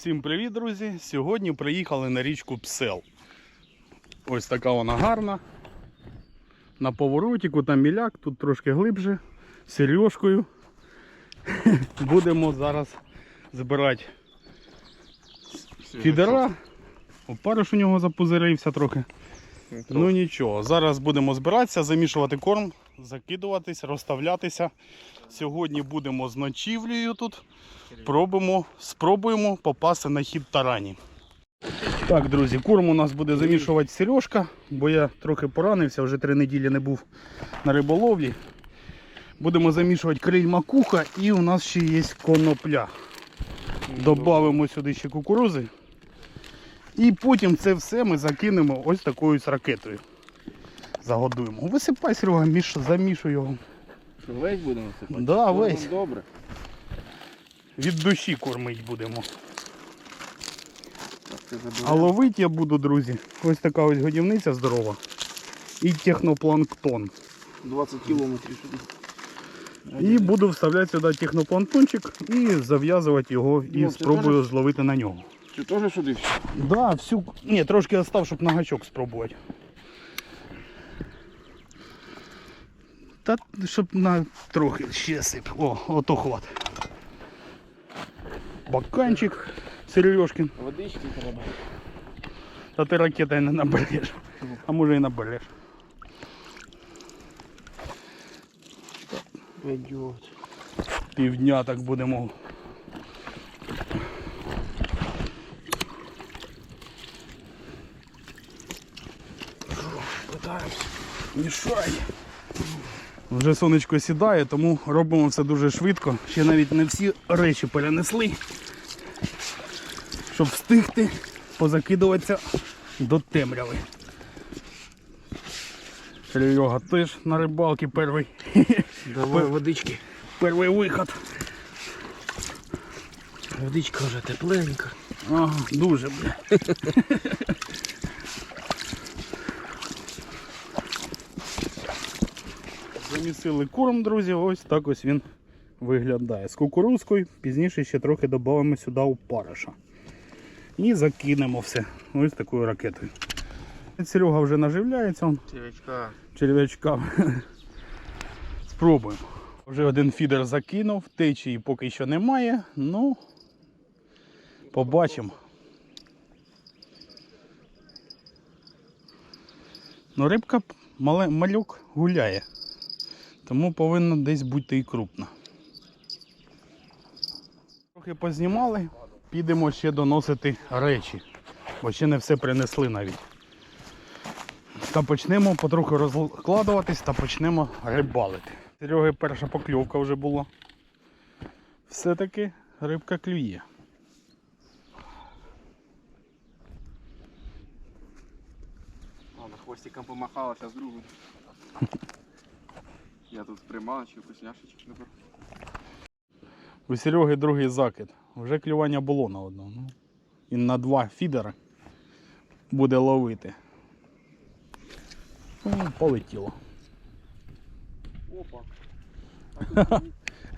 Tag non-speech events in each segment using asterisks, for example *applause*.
Всім привіт, друзі! Сьогодні приїхали на річку Псел. Ось така вона гарна. На поворотіку там міляк, тут трошки глибше, з сережкою. *laughs* Будемо зараз збирати фідера. Опариш у нього запузирився трохи. Ну нічого, зараз будемо збиратися, замішувати корм, закидуватись, розставлятися. Сьогодні будемо з ночівлею тут. Пробуємо, спробуємо попасти на хід тарані. Так, друзі, корм у нас буде замішувати Сережка, бо я трохи поранився, вже три неділі не був на риболовлі. Будемо замішувати криль макуха і у нас ще є конопля. Добавимо сюди ще кукурузи. І потім це все ми закинемо ось такою ось ракетою. Загодуємо. Висипай, Серега, міш, замішуй його. Що, весь будемо сипати? Да, Ну, весь. Добре. Від душі кормить будемо. А ловити я буду, друзі, ось така ось годівниця здорова. І технопланктон. 20 кілометрів сюди. І буду вставляти сюди технопланктончик і зав'язувати його і Ну, це спробую зловити на нього. Чи теж сюди все? Да, всю. Ні, трошки остав, щоб на гачок спробувати. Та щоб на трохи ще сип. О, ото хват. Баканчик Сережкин. Водички треба. Та ти ракети не набереш. А може і набереш. Півдня так будемо. Питаємось. Мішай. Вже сонечко сідає, тому робимо все дуже швидко. Ще навіть не всі речі перенесли, щоб встигти позакидуватися до темряви. Серега теж на рибалці перший, Давай водички. перший виход. Водичка вже тепленька. Ага, дуже, бля. Замісили корм, друзі, ось так ось він виглядає. З кукурузкою, пізніше ще трохи додамо сюди опариша. І закинемо все ось такою ракетою. Серега вже наживляється, Червячка. черв'ячка. *laughs* Спробуємо. Вже один фідер закинув, течії поки що немає, ну побачимо. Ну, рибка малюк гуляє, тому повинна десь бути і крупна. Трохи познімали, підемо ще доносити речі, бо ще не все принесли навіть. Та почнемо потроху розкладуватись та почнемо рибалити. Сереги перша покльовка вже була. Все-таки рибка клює. Хвостиком помахала, зараз другу. *laughs* Я тут чи вкусняшечок не беру. У Сереги другий закид. Вже клювання було на одного. Ну, і на два фідера буде ловити. Ну, полетіло. Опа.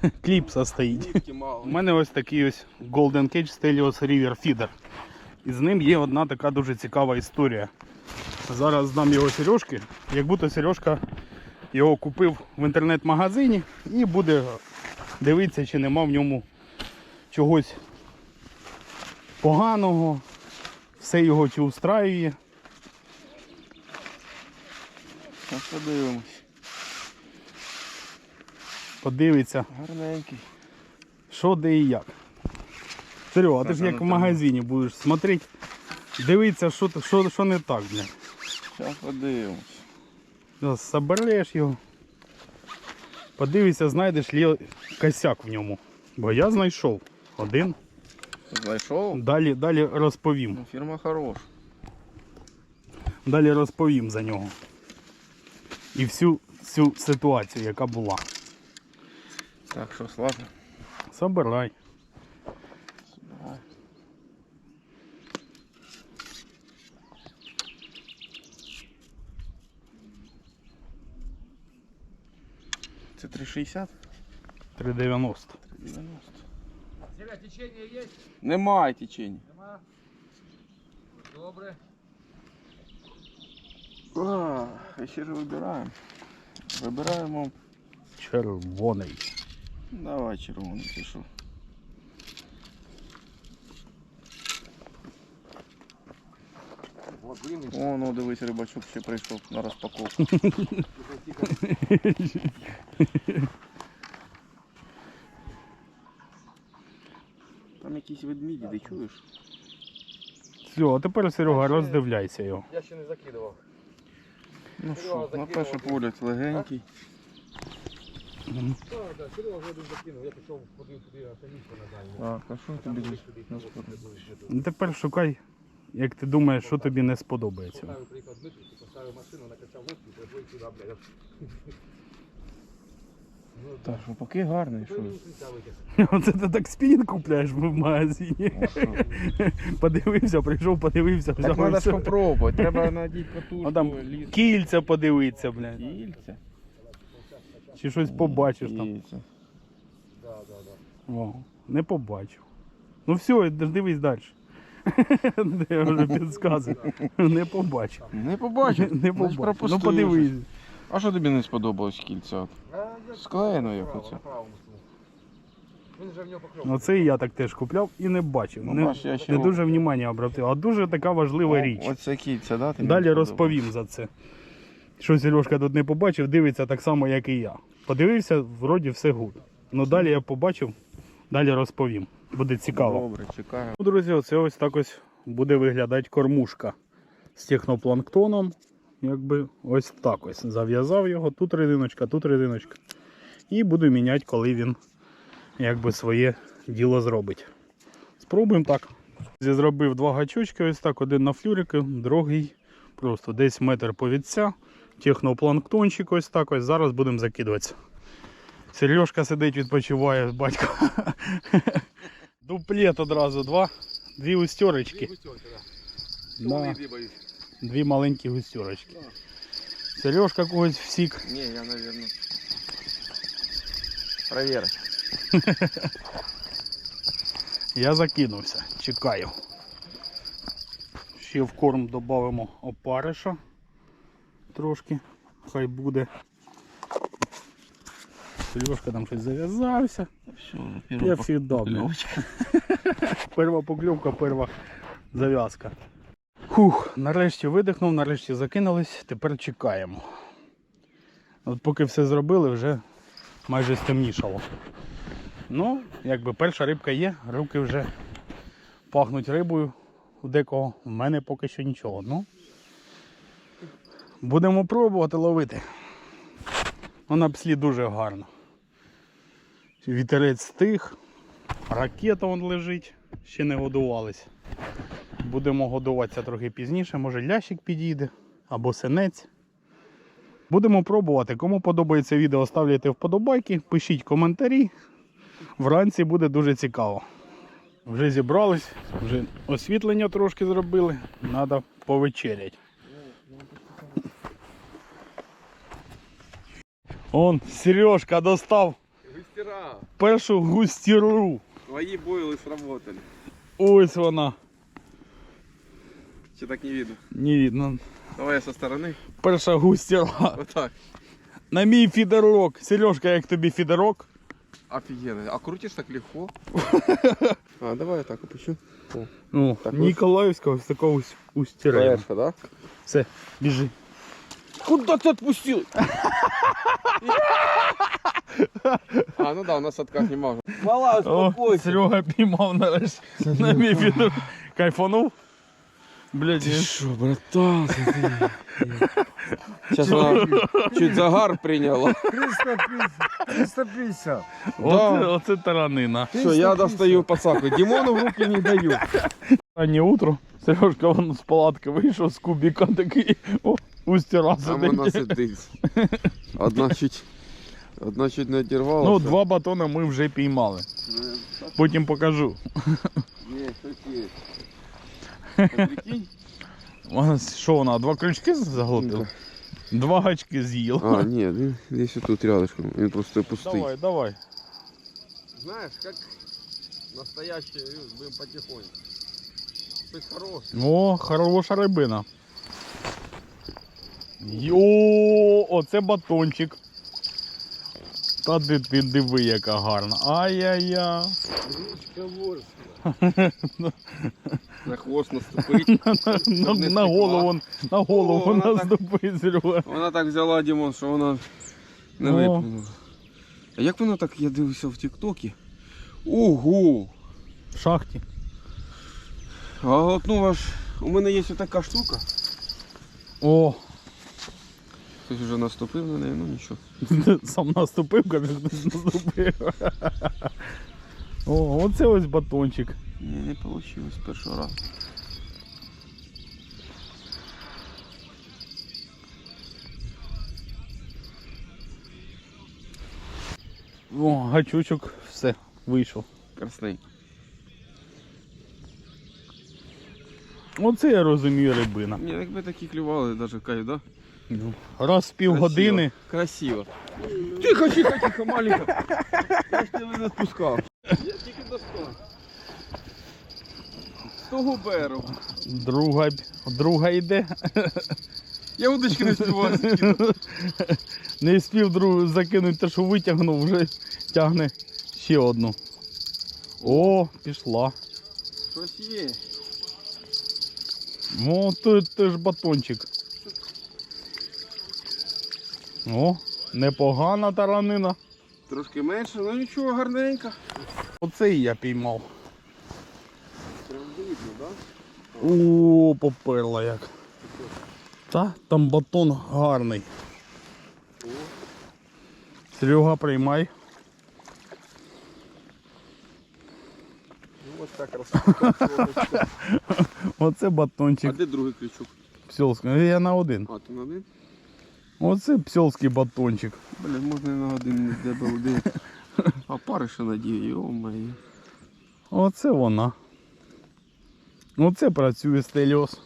*laughs* Кліпса стоїть. У мене ось такий ось Golden Cage Stelios River Feeder. І з ним є одна така дуже цікава історія. Зараз здам його Сережки, як будто Сережка його купив в інтернет-магазині і буде дивитися, чи нема в ньому чогось поганого, все його чи устраює. Зараз подивимось. Подивиться, Гарненький. що де і як. Серега, а ти ж як в магазині будеш смотреть, дивитися, що, що, що не так, блядь. Зараз подивимось. Зараз Собереш його. Подивися, знайдеш ли косяк в ньому. Бо я знайшов один. Зайшов? Далі, далі розповім. Ну, фірма хороша. Далі розповім за нього. І всю цю ситуацію, яка була. Так, що, слажно? Собирай. Це 3,60? 3,90. 3,90. Серега, течення є? Немає течення. Нема? Добре. А, ще ж вибираємо. Вибираємо. Червоний. Давай червоний, пішов. що? О, ну дивись, рибачок ще прийшов на розпаковку. Там якісь ведмеді, ти чуєш? Все, а тепер Серега, роздивляйся його. Я ще не закидував. Ну що, на перший погляд легенький. Так, так, Серега один закинув, я пішов ходив туди на дальню. Так, а що тобі. Ну, Тепер шукай, як ти думаєш, що тобі не сподобається. Поставив, приїхав Дмитрий, поставив машину, накачав лодку і приплив сюди, блядь. Ну, Так, що поки гарний, що? Оце ти так спінінг купляєш в магазині. Подивився, прийшов, подивився, взяв. і треба ж попробувати, треба надіти А катушку, там ліс. кільця подивитися, блядь. Кільця. Чи щось побачиш там. Кільця. Да, да, да. О, не побачив. Ну все, дивись далі. *laughs* Я вже підказую. Не побачив. Не побачив. Не побачив. Ну подивись. А що тобі не сподобалось кільця? Склеєно як оце. покльовка. Оце і я так теж купляв і не бачив. Ну, Не, я ще не дуже внимання обратив. А дуже така важлива річ. Оце кільця, да? тобі Далі розповім за це. Що Сережка тут не побачив, дивиться так само, як і я. Подивився, вроді все гуд. Ну далі я побачив, далі розповім. Буде цікаво. Добре, чекаю. Ну, Друзі, оце ось так ось буде виглядати кормушка з технопланктоном. Якби ось так ось. Зав'язав його, тут резиночка, тут резиночка. І буду міняти, коли він якби своє діло зробить. Спробуємо так. Я Зробив два гачочки, ось так, один на флюрики, другий просто десь метр повідця. Технопланктончик ось так ось. Зараз будемо закидуватися. Сережка сидить, відпочиває, батько. *laughs* Дуплет одразу, два, дві Дві густерочки. густерки, да. Да. Дві боюсь. Дві маленькі густерочки. Сережка когось всік. Ні, я, наверное. Проверить. *laughs* Я закинувся, чекаю. Ще в корм додамо опариша. Трошки. Хай буде. Сережка там щось зав'язався. Я всегда, блін. *laughs* Перша покльовка, перша зав'язка. Фух, нарешті видихнув, нарешті закинулись, тепер чекаємо. От поки все зробили, вже майже стемнішало. Ну, якби перша рибка є, руки вже пахнуть рибою у декого. У мене поки що нічого. Ну, будемо пробувати ловити. Вона пслі дуже гарно. Вітерець стих. Ракета вон лежить, ще не годувались. Будемо годуватися трохи пізніше, може лящик підійде або синець. Будемо пробувати. Кому подобається відео, ставляйте вподобайки, пишіть коментарі. Вранці буде дуже цікаво. Вже зібрались, вже освітлення трошки зробили, треба повечеряти. Он Сережка достав. першу густіру. Твои бойлы сработали. Ось вона. Че так не видно? Не видно. Давай я со стороны. Перша густіра. Вот так. На мій фідерок. Сережка, як тобі фідерок? Офигенно. А крутишь так легко. *laughs* А, давай я так опущу. Ну, Так ось. Ніколаївського з такого устірення. Перша, да? Все, біжи. Куда ты отпустил? *laughs* А, ну да, у нас откат не можно. Мала, О, Серега піймав нарешті на мій фідерок. Кайфанув? Блядь, я- что, братан, Сейчас она чуть загар приняла. 350. 350. оце, оце таранина. Все, я достаю подсаку. Димону в руки не даю. Раннє утро. Сережка вон з палатки вийшов з кубіка такий. О, устіра Там вона сидить. Одна чуть, одна чуть не одірвалася. Ну, два батона ми вже піймали. Потім покажу. Ні, щось є. Ти *laughs* Прикинь? Вона що вона? Два крючки заглотила? Два гачки з'їла. А, ні, він десь тут рядышком. Він просто пустий. Давай, давай. Знаєш, як Настоящие, будем потихоньку. Щось хороше. О, хороша рибина. Йо, оце батончик. Та ти, ти диви, яка гарна. Ай-яй-яй. Річка Ворська. *laughs* На хвост наступить. На, не на голову, на голову вона наступить, Серега. Вона так взяла, Дімон, що вона не О. виплюнула. А як воно так, я дивився в Тіктокі? Ого! В шахті. А от ну ваш, у мене є така штука. О, Хтось вже наступив на неї, ну нічого. *laughs* сам наступив, каже, наступив. *laughs* О, оце ось батончик. Ні, не вийшло з першого разу. О, гачучок, все, вийшов. Красний. Оце я розумію рибина. Ні, якби такі клювали, навіть кайф, да? Ну, Раз в півгодини. Красиво. Тихо, тихо, тихо, маленько. Я ж тебе не відпускав. Я тільки достав. З того берегу. Друга, друга йде. Я удочки не співаю закинути. Не спів *laughs* другу закинути те, що витягнув, вже тягне ще одну. О, пішла. Щось є. О, то, то ж батончик. О, непогана таранина. Трошки менше, ну нічого, гарненько. Оце і я піймав. Прям видно, да? О, поперла як. Та, там батон гарний. Серега, приймай. Ну ось так. *laughs* Оце А де другий крючок? Ну, Я на один. А, ти на один? Оце псьолський батончик. Блін, можна і на один де балди. А пари ще надію, йо-моє. Оце вона. Оце працює стельос.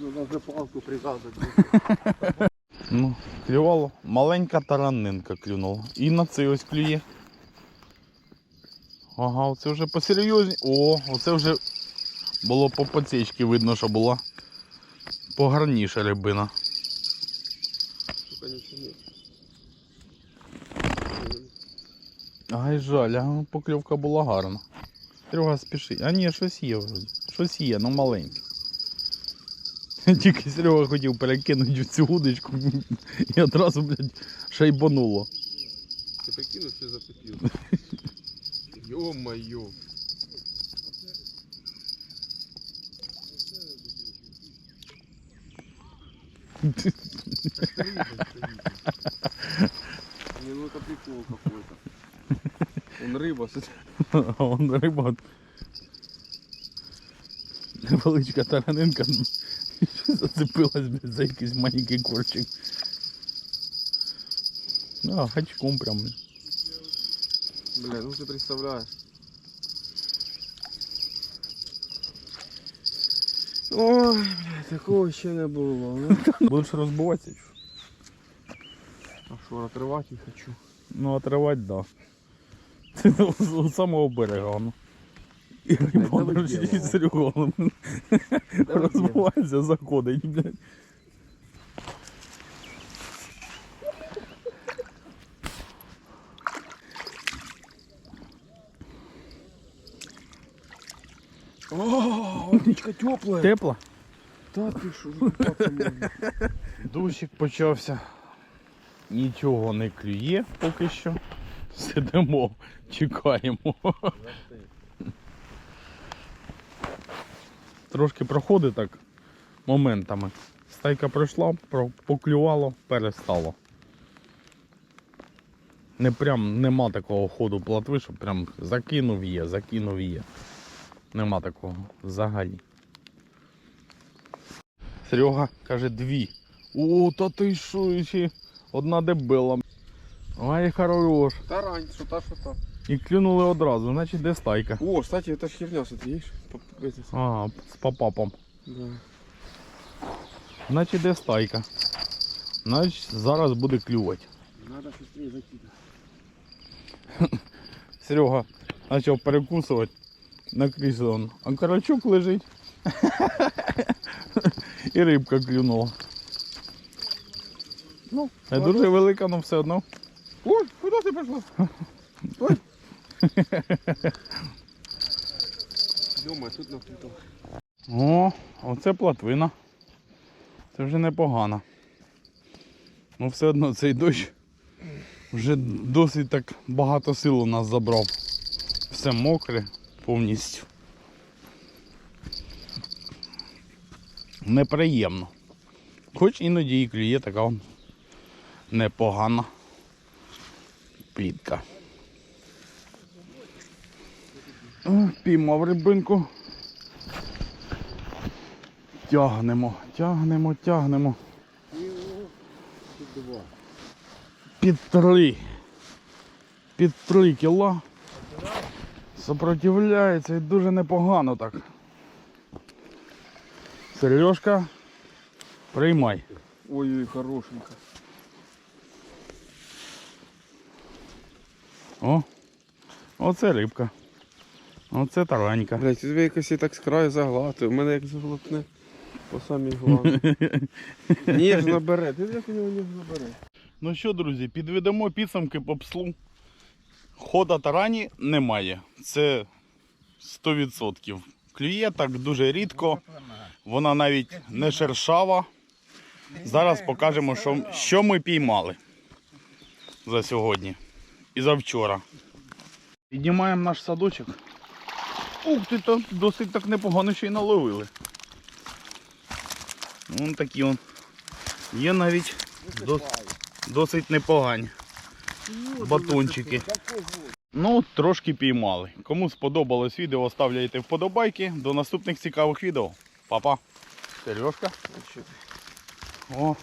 Ну, даже палку привязывать. Ну, клювало. Маленька таранинка клюнула. І на це ось клює. Ага, оце вже посерйозні. О, оце вже було по поцечки видно, що була погарніша рибина. Ай, жаль, а покльовка була гарна. Серега спіши. А ні, щось є вроді. Щось є, ну маленьке. *laughs* Тільки Серега хотів перекинути в цю удочку *laughs* і одразу, блядь, шайбануло. Ти прикинув, що зацепив. *laughs* Йо-моє. Не, ну это прикол какой-то. Он рыба. А он риба. Невеличка таранинка. Зацепилась блядь, за якийсь маленький корчик. А, гачком прям. Бля, ну ты представляешь. Ой, бля, такого ще не було. Ну, Будеш розбиватися? а що, отрывать не хочу. Ну, отривати, да. *laughs* Ти у самого берега, ну. І риба давай з Серегою розбивається, заходить, блядь. О, водичка? Да ты шо, закупаться можно. Дощик почався. Нічого не клює поки що. Сидимо, чекаємо. Трошки проходить так моментами. Стайка пройшла, поклювало, перестало. Не прям нема такого ходу платви, що прям закинув є, закинув є. Нема такого взагалі. Серега каже дві. О, та ти що ще одна дебела. Ай, хорош. Тарань, что та, что та. І клюнули одразу, значить де стайка. О, кстати, это ж херня, смотри, видишь? Поп- это- А, з попапом. Да. Значить де стайка. Значить зараз буде клювати. Надо быстрее закидывать. Серега почав перекусувати на крісло. он. А карачок лежить. І рибка клюнула. Ну, Це дуже велика, але все одно. Ой, куди ти пішла? Думаю, тут на фліту. О, оце платвина. Це вже непогано. Ну все одно цей дощ вже досить так багато сил у нас забрав. Все мокре повністю. Неприємно. Хоч іноді і клює така непогана плітка. Піймав рибинку. Тягнемо, тягнемо, тягнемо. Під три. Під три кіла. Сопротивляється і дуже непогано так. Сережка, приймай. Ой-ой, хорошенька. О, оце рибка. Оце таранька. Блять, тебе якось і так з краю заглатив. У мене як заглотне по самій главі. *laughs* Ніжно бере. Ти як у нього ніжно бере? Ну що, друзі, підведемо підсумки по пслу. Хода тарані немає. Це 100%. Клює так дуже рідко. Вона навіть не шершава. Зараз покажемо, що, що ми піймали за сьогодні і за вчора. Піднімаємо наш садочок. Ух ти, то досить так непогано ще й наловили. Вон такі он. Є навіть дос- досить непогані. Батончики. Ну, трошки піймали. Кому сподобалось відео, ставляйте вподобайки. До наступних цікавих відео. Па-па. Сережка. О.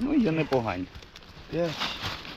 Ну, є непогані.